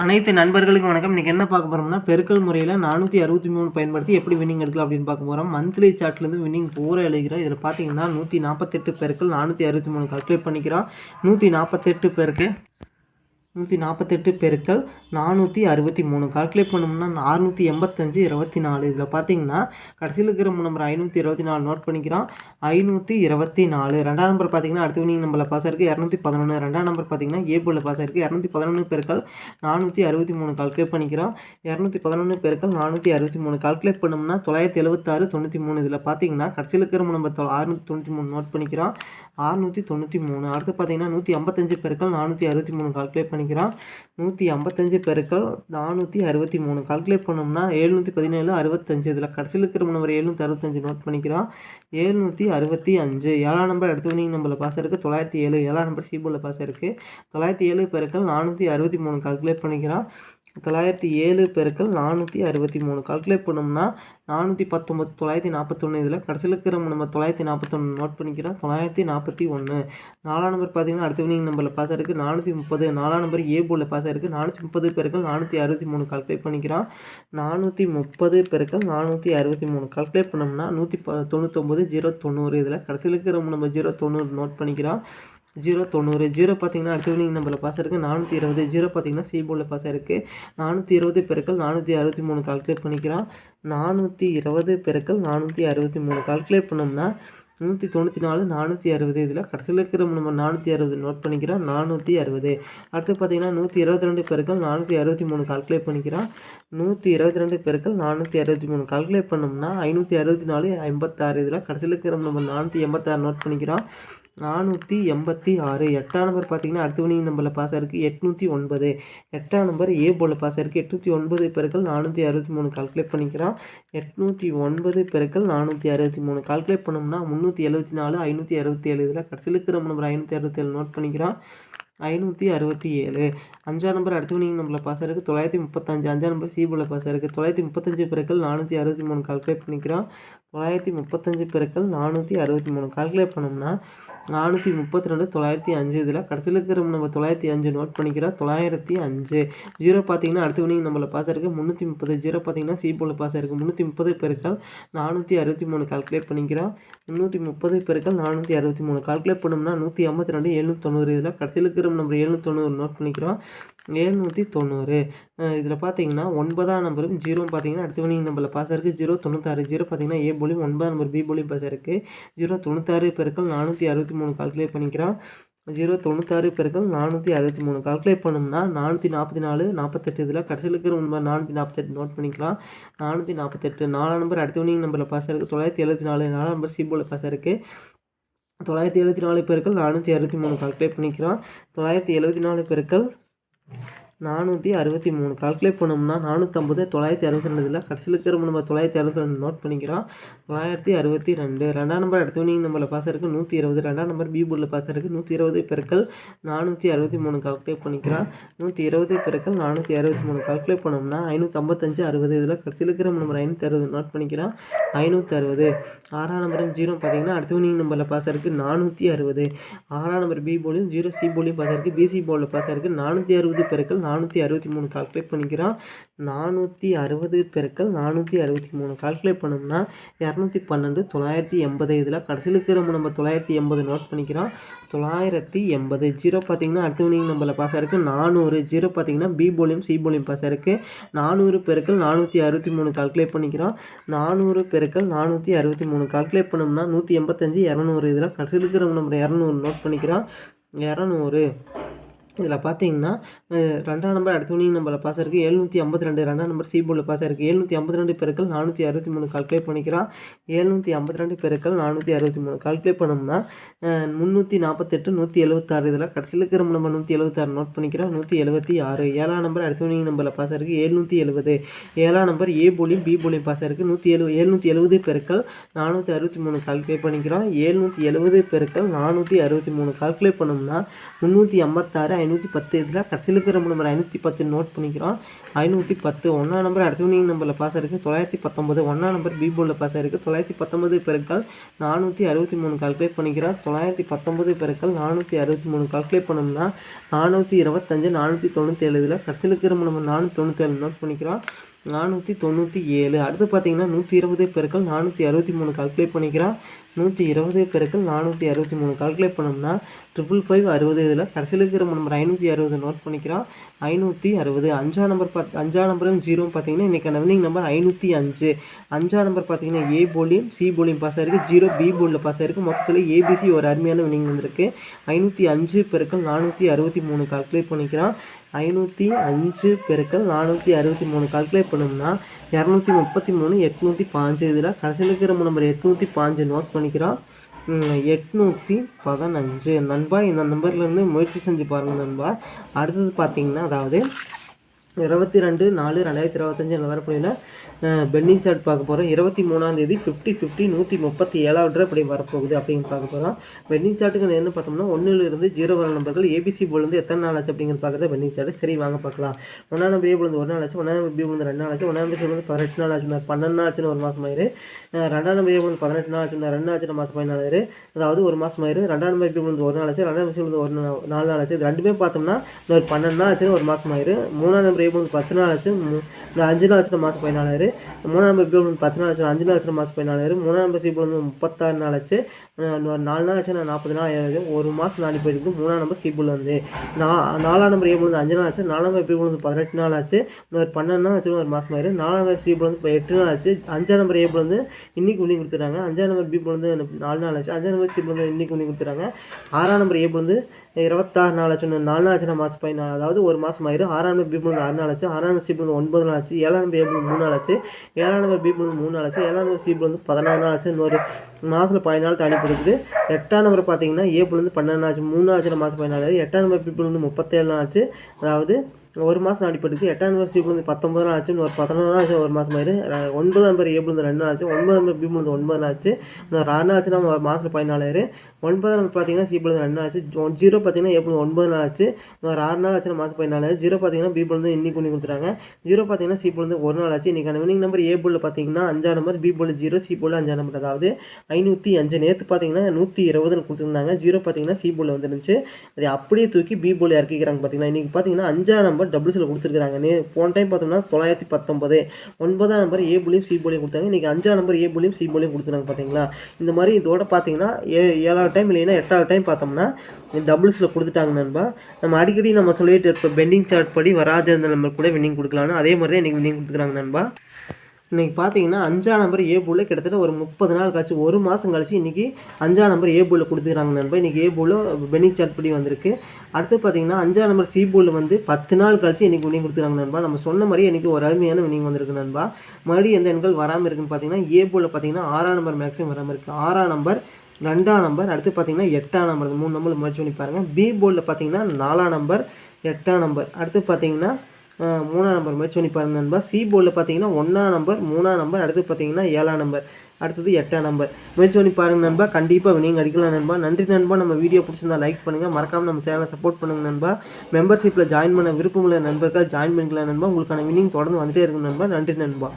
அனைத்து நண்பர்களுக்கும் வணக்கம். இன்றைக்கி என்ன பார்க்க போகிறோம்னா பெருக்கல் முறையில் நானூற்றி அறுபத்தி மூணு பயன்படுத்தி எப்படி வின்னிங் எடுக்கலாம் அப்படின்னு பார்க்க போகிறோம் மந்த்லி சார்ட்லேருந்து வின்னிங் பூரா எழுதுகிறோம். இதில் பார்த்தீங்கன்னா நூற்றி நாற்பத்தெட்டு பெருக்கள் நானூற்றி அறுபத்தி மூணு கல்குலேட் பண்ணிக்கிறோம். நூற்றி நாற்பத்தெட்டு பேருக்கு நூற்றி நாற்பத்தெட்டு பெருக்கள் நானூற்றி அறுபத்தி மூணு. கால்குலேட் பண்ணோம்னா அறுநூற்றி எண்பத்தஞ்சு இருபத்தி நாலு. இதில் பார்த்தீங்கன்னா கடைசியில் இருக்கிற நம்பர் ஐநூற்றி இருபத்தி நாலு நோட் பண்ணிக்கிறோம். ஐநூற்றி இருபத்தி நாலு. ரெண்டாம் நம்பர் பார்த்தீங்கன்னா அடுத்த வினிங் நம்பரில் பாஸ் இருக்குது இரநூத்தி பதினொன்று ரெண்டாம் நம்பர் பார்த்தீங்கன்னா ஏபிளில் பாஸ் இருக்குது இரநூத்தி பதினொன்று பெருக்கள் நானூற்றி அறுபத்தி மூணு. கால்குலேட் பண்ணிக்கிறோம். இரநூத்தி பதினொன்று பெருக்கள் நானூற்றி அறுபத்தி மூணு. கால்குலேட் பண்ணோம்னா தொள்ளாயிரத்தி எழுபத்தாறு தொண்ணூற்றி மூணு. இதில் பார்த்தீங்கன்னா கடைசியில் இருக்கிற நம்பர் அறுநூற்றி தொண்ணூற்றி மூணு நோட் பண்ணிக்கிறோம். அறுநூற்றி தொண்ணூற்றி மூணு. அடுத்து பார்த்தீங்கன்னா நூற்றி ஐம்பத்தஞ்சு பெருக்கள் நானூற்றி அறுபத்தி மூணு. கால்குலேட் பண்ணிக்கிறான் நூற்றி ஐம்பத்தஞ்சு பெருக்கள் நானூற்றி அறுபத்தி மூணு. கால்குலேட் பண்ணோம்னா எழுநூற்றி பதினேழு அறுபத்தஞ்சு. இதில் கடைசியில் இருக்கிற நம்பர் எழுநூற்றி அறுபத்தஞ்சு நோட் பண்ணிக்கிறான். எழுநூற்றி அறுபத்தி அஞ்சு. ஏழாம் நம்பர் எடுத்து வந்தீங்க நம்பரில் பாஸ் இருக்குது தொள்ளாயிரத்தி ஏழு ஏழாம் நம்பர் சிபோவில் பாஸ் இருக்குது தொள்ளாயிரத்தி ஏழு பெருக்கள் நானூற்றி அறுபத்தி மூணு. கால்குலேட் பண்ணிக்கிறான். தொள்ளாயிரத்தி ஏழு பெருக்கள் நானூற்றி அறுபத்தி மூணு. கால்குலேட் பண்ணோம்னா நானூற்றி பத்தொம்பது தொள்ளாயிரத்தி நாற்பத்தொன்று இதில் கடைசியில் இருக்கிற நம்ம தொள்ளாயிரத்தி நாற்பத்தொன்று நோட் பண்ணிக்கிறோம். தொள்ளாயிரத்தி நாற்பத்தி ஒன்று நாலாம் நம்பர் பார்த்தீங்கன்னா அடுத்த வினிங் நம்பரில் பாஸ் இருக்குது நானூற்றி முப்பது. நாலாம் நம்பர் ஏ போர்டில் பாஸ் இருக்குது நானூற்றி முப்பது பெருக்கள் நானூற்றி அறுபத்தி மூணு. கால்குலேட் பண்ணிக்கிறோம். நானூற்றி முப்பது பெருக்கள் நானூற்றி அறுபத்தி மூணு. கால்குலேட் பண்ணோம்னா நூற்றி ப தொண்ணூத்தொம்பது ஜீரோ தொண்ணூறு இதில் கடைசியில் இருக்கிற நம்ம ஜீரோ தொண்ணூறு நோட் பண்ணிக்கிறோம். ஜீரோ தொண்ணூறு. ஜீரோ பார்த்தீங்கன்னா அடுத்த வினிங் நம்பரில் பாஸ் இருக்குது நானூற்றி இருபது. ஜீரோ பார்த்தீங்கன்னா சி போர்டில் பாஸ் இருக்குது நானூற்றி இருபது பெருக்கள் நானூற்றி அறுபத்தி மூணு கால்குலேட் பண்ணிக்கிறோம். நானூற்றி இருபது பெருக்கள் நானூற்றி அறுபத்தி மூணு. கால்குலேட் பண்ணோம்னா நூற்றி தொண்ணூற்றி நாலு நானூற்றி அறுபது. இதில் கடைசியில் இருக்கிற நம்ம நானூற்றி அறுபது நோட் பண்ணிக்கிறோம் நானூற்றி அறுபது. அடுத்து பார்த்தீங்கன்னா நூற்றி இருபத்தி ரெண்டு பெருக்கள் நானூற்றி அறுபத்தி மூணு கால்குலேட் பண்ணிக்கிறோம் நூற்றி இருபத்தி ரெண்டு பெருக்கள் நானூற்றி அறுபத்தி மூணு. கால்குலேட் பண்ணோம்னா ஐநூற்றி அறுபத்தி நாலு ஐம்பத்தாறு இதில் கடைசியில் இருக்கிற நம்ம நானூற்றி எண்பத்தாறு நோட் பண்ணிக்கிறோம் நானூற்றி எண்பத்தி ஆறு. எட்டாம் நம்பர் பார்த்தீங்கன்னா அடுத்த வினிங் நம்பரில் பாஸ் இருக்குது எட்நூற்றி ஒன்பது. எட்டாம் நம்பர் ஏ போல் பாஸ் இருக்குது எட்நூற்றி ஒன்பது பெருக்கள் நானூற்றி அறுபத்தி மூணு கால்குலேட் பண்ணிக்கிறோம் எட்நூற்றி ஒன்பது பெருக்கள் நானூற்றி அறுபத்தி மூணு. கால்குலேட் பண்ணோம்னா முந்நூற்றி எழுபத்தி நாலு ஐநூற்றி அறுபத்தி ஏழு இதில் கடைசியில் இருக்கிற நம்பர் ஐநூற்றி அறுபத்தி ஏழு நோட் பண்ணிக்கிறோம். ஐநூற்றி அறுபத்தி ஏழு. அஞ்சாம் நம்பர் அடுத்து நீங்கள் நம்பரில் பாஸ் இருக்குது தொள்ளாயிரத்தி முப்பத்தஞ்சு. அஞ்சாம் நம்பர் சி போல் பாஸ் இருக்குது தொள்ளாயிரத்தி முப்பத்தஞ்சு பிறகு நானூற்றி அறுபத்தி மூணு கால்குலேட் பண்ணிக்கிறோம். தொள்ளாயிரத்தி முப்பத்தஞ்சு பெருக்கள் நானூற்றி அறுபத்தி மூணு. கால்குலேட் பண்ணோம்னா நானூற்றி முப்பத்தி ரெண்டு தொள்ளாயிரத்தி அஞ்சு. இதில் கடைசியில் இருக்கிற நம்ம தொள்ளாயிரத்தி அஞ்சு நோட் பண்ணிக்கிறோம் தொள்ளாயிரத்தி அஞ்சு. ஜீரோ பார்த்தீங்கன்னா அடுத்த வினிங் நம்மள பாஸ் இருக்குது முந்நூற்றி முப்பது. ஜீரோ பார்த்தீங்கன்னா சி போல் பாஸ் இருக்குது முந்நூற்றி முப்பது பெருக்கள் நானூற்றி அறுபத்தி மூணு. கால்குலேட் பண்ணிக்கிறோம் முந்நூற்றி முப்பது பெருக்கள் நானூற்றி அறுபத்தி மூணு. கால்குலேட் பண்ணோம்னா நூற்றி ஐம்பத்தி ரெண்டு எழுநூற்றி தொண்ணூறு. இதில் கடைசியில் இருக்கிற நம்ம எழுநூற்றி தொண்ணூறு நோட் பண்ணிக்கிறோம். எழுநூற்றி தொண்ணூறு. இதில் பார்த்தீங்கன்னா ஒன்பதாம் நம்பரும் ஜீரோ பார்த்தீங்கன்னா அடுத்த வினிங் நம்பரில் பாஸ் இருக்குது ஜீரோ தொண்ணூத்தாறு ஜீரோ பார்த்தீங்கன்னா ஏ போலியும் ஒன்பதாம் நம்பர் பி போலியும் பாஸ் இருக்குது ஜீரோ தொண்ணூத்தாறு பெருக்கள் நானூற்றி அறுபத்தி மூணு கால்குலேட் பண்ணிக்கிறோம். ஜீரோ தொண்ணூத்தாறு பெருக்கள் நானூற்றி அறுபத்தி மூணு கால்குலேட் பண்ணோம்னா நானூற்றி நாற்பத்தி நாலு நாற்பத்தெட்டு இதில் கடைசியில் இருக்கிற உண்மை நானூற்றி நாற்பத்தெட்டு நோட் பண்ணிக்கலாம். நானூற்றி நாற்பத்தெட்டு நாலாம் நம்பர் அடுத்த வினிங் நம்பரில் பாஸ் இருக்குது தொள்ளாயிரத்தி எழுபத்தி நாலு நாலாம் நம்பர் சி பாஸ் இருக்குது தொள்ளாயிரத்தி எழுபத்தி நாலு பெருக்கள் நானூற்றி அறுபத்தி மூணு கால்குலேட் பண்ணிக்கிறோம். தொள்ளாயிரத்தி எழுபத்தி நாலு பெருக்கள் நானூற்றி அறுபத்தி மூணு. கால்குலேட் பண்ணோம்னா நானூற்றம்பது தொள்ளாயிரத்தி அறுபத்தி ரெண்டுல இதில் கடைசியில் இருக்கிற நம்ம தொள்ளாயிரத்தி அறுபத்தி ரெண்டு நோட் பண்ணிக்கிறோம். தொள்ளாயிரத்தி அறுபத்தி ரெண்டு. ரெண்டாம் நம்பர் அடுத்த வினிங் நம்பரில் பாஸ் இருக்குது நூற்றி இருபது. ரெண்டாம் நம்பர் பி போர்டில் பாஸ் இருக்குது நூற்றி இருபது பெருக்கள் நானூற்றி அறுபத்தி மூணு. கால்குலேட் பண்ணிக்கிறோம். நூற்றி இருபது பெருக்கள் நானூற்றி அறுபத்தி மூணு. கால்குலேட் பண்ணோம்னா ஐநூற்றம்பத்தஞ்சு அறுபது. இதில் கடைசியில் இருக்கிற நம்பர் ஐநூற்றி அறுபது நோட் பண்ணிக்கிறோம். ஐநூற்றி அறுபது. ஆறாம் நம்பரும் ஜீரோ பார்த்தீங்கன்னா அடுத்த வினிங் நம்பரில் பாஸ் இருக்குது நானூற்றி அறுபது. ஆறாம் நம்பர் பி போலியும் ஜீரோ சி போலியும் பாஸ் இருக்குது பிசி போர்டில் பாஸ் இருக்குது நானூற்றி அறுபது பெருக்கள் நானூற்றி அறுபத்தி மூணு கால்குலேட் பண்ணிக்கிறோம். நானூற்றி அறுபது பெருக்கள் நானூற்றி அறுபத்தி மூணு கால்குலேட் பண்ணோம்னா இரநூத்தி பன்னெண்டு தொள்ளாயிரத்தி எண்பது. இதில் கடைசியில் இருக்கிற நம்ம தொள்ளாயிரத்தி எண்பது நோட் பண்ணிக்கிறோம். தொள்ளாயிரத்தி எண்பது. ஜீரோ பார்த்தீங்கன்னா அடுத்த வினிங் நம்பரில் பாஸ் இருக்குது நானூறு. ஜீரோ பார்த்தீங்கன்னா பி போலியும் சி போலியும் பாஸ் இருக்குது நானூறு பெருக்கள் நானூற்றி அறுபத்தி மூணு கால்குலேட் பண்ணிக்கிறோம். நானூறு பெருக்கள் நானூற்றி அறுபத்தி மூணு கால்குலேட் பண்ணோம்னா நூற்றி எண்பத்தஞ்சு இரநூறு. இதில் கடைசியில் இருக்கிற நம்ம இரநூறு நோட் பண்ணிக்கிறோம். இரநூறு. இதில் பார்த்தீங்கன்னா ரெண்டாம் நம்பர் அடுத்த வினிங் நம்பரில் பாஸ் இருக்குது எழுநூற்றி ஐம்பத்தி ரெண்டு ரெண்டாம் நம்பர் சி போர்டில் பாஸ் இருக்குது எழுநூற்றி ஐம்பத்தி ரெண்டு பெருக்கள் நானூற்றி அறுபத்தி மூணு கால்குலேட் பண்ணிக்கிறான் எழுநூற்றி ஐம்பத்தி ரெண்டு பெருக்கள் நானூற்றி அறுபத்தி மூணு. கால்குலேட் பண்ணோம்னா முந்நூற்றி நாற்பத்தெட்டு நூற்றி எழுபத்தாறு இதில் கடைசியில் இருக்கிற நம்பர் நூற்றி எழுபத்தாறு நோட் பண்ணிக்கிறோம் நூற்றி எழுபத்தி ஆறு. ஏழாம் நம்பர் அடுத்த வினிங் நம்பரில் பாஸ் இருக்குது எழுநூற்றி எழுபது ஏழாம் நம்பர் ஏ போலியும் பி போலியும் பாஸ் இருக்குது நூற்றி எழு எழுநூற்றி எழுபது பெருக்கள் நானூற்றி அறுபத்தி மூணு கால்குலேட் பண்ணிக்கிறோம். எழுநூற்றி எழுபது பெருக்கள் நானூற்றி அறுபத்தி மூணு கால்குலேட் பண்ணோம்னா முந்நூற்றி ஐம்பத்தாறு ஐநூற்றி பத்து இதில் கடைசியில் இருக்கிற நம்பர் ஐநூற்றி பத்து நோட் பண்ணிக்கிறோம். ஐநூற்றி பத்து ஒன்றா நம்பர் அடுத்தவனிங் நம்பரில் பாஸ் இருக்குது தொள்ளாயிரத்தி பத்தொம்பது ஒன்றா நம்பர் பி போர்டில் பாஸ் இருக்குது தொள்ளாயிரத்தி பத்தொம்பது பெருக்கள் நானூற்றி அறுபத்தி மூணு கால்குலேட் பண்ணிக்கிறோம். தொள்ளாயிரத்தி பத்தொம்பது பெருக்கள் நானூற்றி அறுபத்தி மூணு கால்குலேட் பண்ணோம்னா நானூற்றி இருபத்தஞ்சு நானூற்றி தொண்ணூற்றி ஏழு இதில் கடைசியில் இருக்கிற நம்பர் நானூற்றி தொண்ணூற்றி ஏழு நோட் பண்ணிக்கிறோம். நானூற்றி தொண்ணூற்றி ஏழு. அடுத்து பார்த்தீங்கன்னா நூற்றி இருபது பெருக்கள் நானூற்றி அறுபத்தி மூணு கால்குலேட் பண்ணிக்கிறான். நூற்றி இருபது பெருக்கள் நானூற்றி அறுபத்தி மூணு கால்குலேட் பண்ணோம்னா ட்ரிபிள் ஃபைவ் அறுபது இதில் கடைசியில் இருக்கிற நம்பர் ஐநூற்றி அறுபது நோட் பண்ணிக்கிறான். ஐநூற்றி அறுபது. அஞ்சா நம்பர் பத் அஞ்சா நம்பரும் ஜீரோவும் பார்த்தீங்கன்னா இன்றைக்கான வினிங் நம்பர் ஐநூற்றி அஞ்சு. அஞ்சா நம்பர் பார்த்தீங்கன்னா ஏ போலியும் சி போலியும் பாஸ் ஆயிருக்கு. ஜீரோ பி போலில் பாஸ் ஆயிருக்கு. மொத்தத்தில் ஏபிசி ஒரு அருமையான வினிங் வந்திருக்கு. ஐநூற்றி அஞ்சு பெருக்கள் நானூற்றி அறுபத்தி மூணு கால்குலேட் பண்ணிக்கிறான். ஐநூற்றி அஞ்சு பெருக்கள் நானூற்றி அறுபத்தி மூணு. கால்குலேட் பண்ணோம்னா இரநூத்தி முப்பத்தி மூணு எட்நூற்றி பாஞ்சு இதில் கடைசியில் இருக்கிற நம்பர் எட்நூற்றி பாஞ்சு நோட் பண்ணிக்கிறோம். எட்நூற்றி பதினஞ்சு. நண்பா இந்த நம்பர்லேருந்து முயற்சி செஞ்சு பாருங்கள் நண்பா. அடுத்தது பார்த்தீங்கன்னா அதாவது இருபத்தி ரெண்டு நாலு ரெண்டாயிரத்தி இருபத்தஞ்சில் வரக்கூடிய பென்னிங் சார்ட் பார்க்க போகிறோம் இருபத்தி மூணாந்தேதி ஃபிஃப்டி ஃபிஃப்டி நூற்றி முப்பத்தி ஏழாவது இப்படி வரப்போகுது அப்படின்னு பார்க்க போகிறோம் பென்னிங் சார்ட்டுக்கு என்ன பார்த்தோம்னா ஒன்றுலேருந்து ஜீரோ வர நம்பர்கள் ஏபிசி போலேருந்து எத்தனை நாள் ஆச்சு அப்படிங்கிறது பார்க்குறது பென்னிங் சார்ட் சரி வாங்க பார்க்கலாம். ஒன்றாம் நம்பர் ஏ ஒரு நாள் ஆச்சு ஒன்றாம் நம்பர் பி ரெண்டு நாள் ஆச்சு ஒன்றாம் நம்பர் வந்து பதினெட்டு நாள் ஆச்சு பன்னெண்டு நாள் ஆச்சுன்னு ஒரு மாதம் ஆயிரு. ரெண்டாம் நம்பர் ஏ பதினெட்டு நாள் ஆச்சு ரெண்டு ஆச்சு மாதம் பதினாலு ஆயிரு அதாவது ஒரு மாதம் ஆயிரு. ரெண்டாம் நம்பர் பி ஒரு நாள் ஆச்சு ரெண்டாம் நம்பர் வந்து ஒரு நாள் நாலு நாள் ஆச்சு. இது ரெண்டுமே பார்த்தோம்னா இன்னொரு பன்னெண்டு நாள் ஆச்சுன்னு ஒரு மாதம் ஆயிரு. மூணாம் நம்பர் ஏ போலேருந்து பத்து நாள் ஆச்சு அஞ்சு நாள் ஆச்சு மாதம் பதினாலாயிரம். மூணாம் நம்பர் பி வந்து பத்து நாள் ஆச்சு அஞ்சு நாள் ஆச்சு மாதம் பதினாலாயிரம். மூணாம் நம்பர் சி வந்து முப்பத்தாறு நாள் ஆச்சு. நாலு நாள் ஆச்சு நாற்பது நாள் ஆயிடுது ஒரு மாதம் நாலு போயிருக்கு மூணாம் நம்பர் சி வந்து நா நாலாம் நம்பர் ஏ வந்து அஞ்சு நாள் ஆச்சு நாலாம் நம்பர் பி வந்து பதினெட்டு நாள் ஆச்சு இன்னொரு பன்னெண்டு நாள் ஆச்சு ஒரு மாதம் ஆயிரு நாலாம் நம்பர் சி வந்து இப்போ எட்டு நாள் ஆச்சு அஞ்சாம் நம்பர் ஏ வந்து இன்னைக்கு உள்ளி கொடுத்துறாங்க அஞ்சாம் நம்பர் பி வந்து நாலு நாள் ஆச்சு அஞ்சாம் நம்பர் சி வந்து இன்னைக்கு உள்ளி கொடுத்துறாங்க ஆறாம் நம்பர் ஏ வந்து இருபத்தாறு நாள் ஆச்சு நாலு நாள் ஆச்சு மாதம் பதினாலு அதாவது ஒரு மாதம் ஆயிரு ஆறாம் நம்பர் பி வந்து ஆறு நாள் ஆச்சு ஆறாம் நம்பர் சி வந்து ஒன்பது நாள் ஆச்சு ஏழாம் நம்பர் ஏ மூணு நாள் ஆச்சு ஏழாம் நம்பர் பி வந்து மூணு நாள் ஆச்சு ஏழாம் நம்பர் சி வந்து பதினாறு நாள் ஆச்சு இன்னொரு மாதத்தில் பதினாலு தாண்டி போயிருக்குது எட்டாம் நம்பர் பார்த்தீங்கன்னா ஏ வந்து பன்னெண்டு ஆச்சு மூணு ஆச்சு மாதம் பதினாலு எட்டாம் நம்பர் பி முப்பத்தேழு நாள் ஆச்சு. அதாவது ஒரு மாதம் அடிப்பட்டுக்கு எட்டாம் நம்பர் சி வந்து பத்தொம்பது நாள் ஆச்சு. இன்னொரு பத்தொன்பது நாள் ஆச்சு ஒரு மாதம் ஆயிரு. ஒன்பது ஒன்பதாம் நம்பர் ஏ வந்து ரெண்டு நாள் ஆச்சு. ஒன்பதாம் நம்பர் பி வந்து ஒன்பது நாள் ஆச்சு. இன்னொரு ஆறு நாள் ஆச்சுன்னா மாதத்தில் பதினாலாயிரு. ஒன்பதாம் நம்பர் பார்த்தீங்கன்னா சி வந்து ரெண்டு நாள் ஆச்சு ஜீரோ பார்த்தீங்கன்னா ஏ ஒன்பது நாள் ஆச்சு. இன்னொரு ஆறு நாள் ஆச்சு மாதம் பதினாலு ஆச்சு ஜீரோ பார்த்தீங்கன்னா பி வந்து இன்னைக்கு பண்ணி கொடுத்துறாங்க ஜீரோ பார்த்தீங்கன்னா சி வந்து ஒரு நாள் ஆச்சு. இன்றைக்கான வினிங் நம்பர் ஏ போல் பார்த்தீங்கன்னா அஞ்சாம் number B pole zero C pole அஞ்சாம் நம்பர் அதாவது ஐநூற்றி அஞ்சு. நேற்று பார்த்தீங்கன்னா நூற்றி இருபதுன்னு கொடுத்துருந்தாங்க. ஜீரோ பார்த்தீங்கன்னா சி போல் வந்துருந்துச்சு. அதை அப்படியே தூக்கி பி போல் இறக்கிக்கிறாங்க பார்த்தீங்கன்னா இன்றைக்கி பார்த்தீங்கன்னா அஞ்சாம் நம்பர் டபுள்ஸில் கொடுத்துருக்காங்க நே போன டைம் பார்த்தோம்னா தொள்ளாயிரத்தி பத்தொம்பது ஒன்பதாம் நம்பர் ஏ போலியும் சி போலியும் கொடுத்தாங்க. இன்றைக்கி அஞ்சாம் நம்பர் ஏ போலியும் சி போலியும் கொடுத்துருக்காங்க பார்த்தீங்களா இந்த மாதிரி இதோட பார்த்தீங்கன்னா ஏ ஏழாவது டைம் இல்லைன்னா எட்டாவது டைம் பார்த்தோம்னா டபுள்ஸில் கொடுத்துட்டாங்க நண்பா. நம்ம அடிக்கடி நம்ம சொல்லிட்டு இருப்போம் பெண்டிங் சார்ட் படி வராத இருந்த நம்பர் கூட வின்னிங் கொடுக்கலாம்னு அதே மாதிரி தான் இன்றைக்கி வின்னிங் கொடுக்குறாங்க நண்பா. இன்றைக்கி பார்த்தீங்கன்னா அஞ்சாம் நம்பர் ஏ போலில் கிட்டத்தட்ட ஒரு முப்பது நாள் கழிச்சு ஒரு மாதம் கழிச்சு இன்றைக்கி அஞ்சாம் நம்பர் ஏ போலில் கொடுத்துக்கிறாங்க நண்பா. இன்றைக்கி ஏ போலில் பெனிங் சார்ட் படி வந்திருக்கு. அடுத்து பார்த்தீங்கன்னா அஞ்சாம் நம்பர் சி போலில் வந்து பத்து நாள் கழிச்சு இன்றைக்கி வினிங் கொடுத்துருக்காங்க நண்பா. நம்ம சொன்ன மாதிரி இன்றைக்கி ஒரு அருமையான வினிங் வந்திருக்கு நண்பா. மறுபடியும் எந்த எண்கள் வராமல் இருக்குன்னு பார்த்தீங்கன்னா ஏ போலில் பார்த்தீங்கன்னா ஆறாம் நம்பர் மேக்ஸிமம் வராமல் இருக்குது ஆறாம் நம்பர் ரெண்டாம் நம்பர் அடுத்து பார்த்தீங்கன்னா எட்டாம் நம்பர் இந்த மூணு நம்பர் முயற்சி பண்ணி பாருங்கள் பி போர்டில் பார்த்தீங்கன்னா நாலாம் நம்பர் எட்டாம் நம்பர் அடுத்து பார்த்தீங்கன்னா மூணாம் நம்பர் முயற்சி பண்ணி பாருங்க நண்பா. சி போர்டில் பார்த்தீங்கன்னா ஒன்றாம் நம்பர் மூணாம் நம்பர் அடுத்து பார்த்தீங்கன்னா ஏழாம் நம்பர் அடுத்தது எட்டாம் நம்பர் முயற்சி பண்ணி பாருங்க நண்பா. கண்டிப்பாக நீங்கள் அடிக்கலாம் நண்பா. நன்றி நண்பா. நம்ம வீடியோ பிடிச்சிருந்தா லைக் பண்ணுங்கள் மறக்காமல் நம்ம சேனலை சப்போர்ட் பண்ணுங்க நண்பா. மெம்பர்ஷிப்பில் ஜாயின் பண்ண விருப்பமுள்ள நண்பர்கள் ஜாயின் பண்ணிக்கலாம் நண்பா. உங்களுக்கான வினிங் தொடர்ந்து வந்துட்டே இருக்கும் நண்பா. நன்றி நண்பா.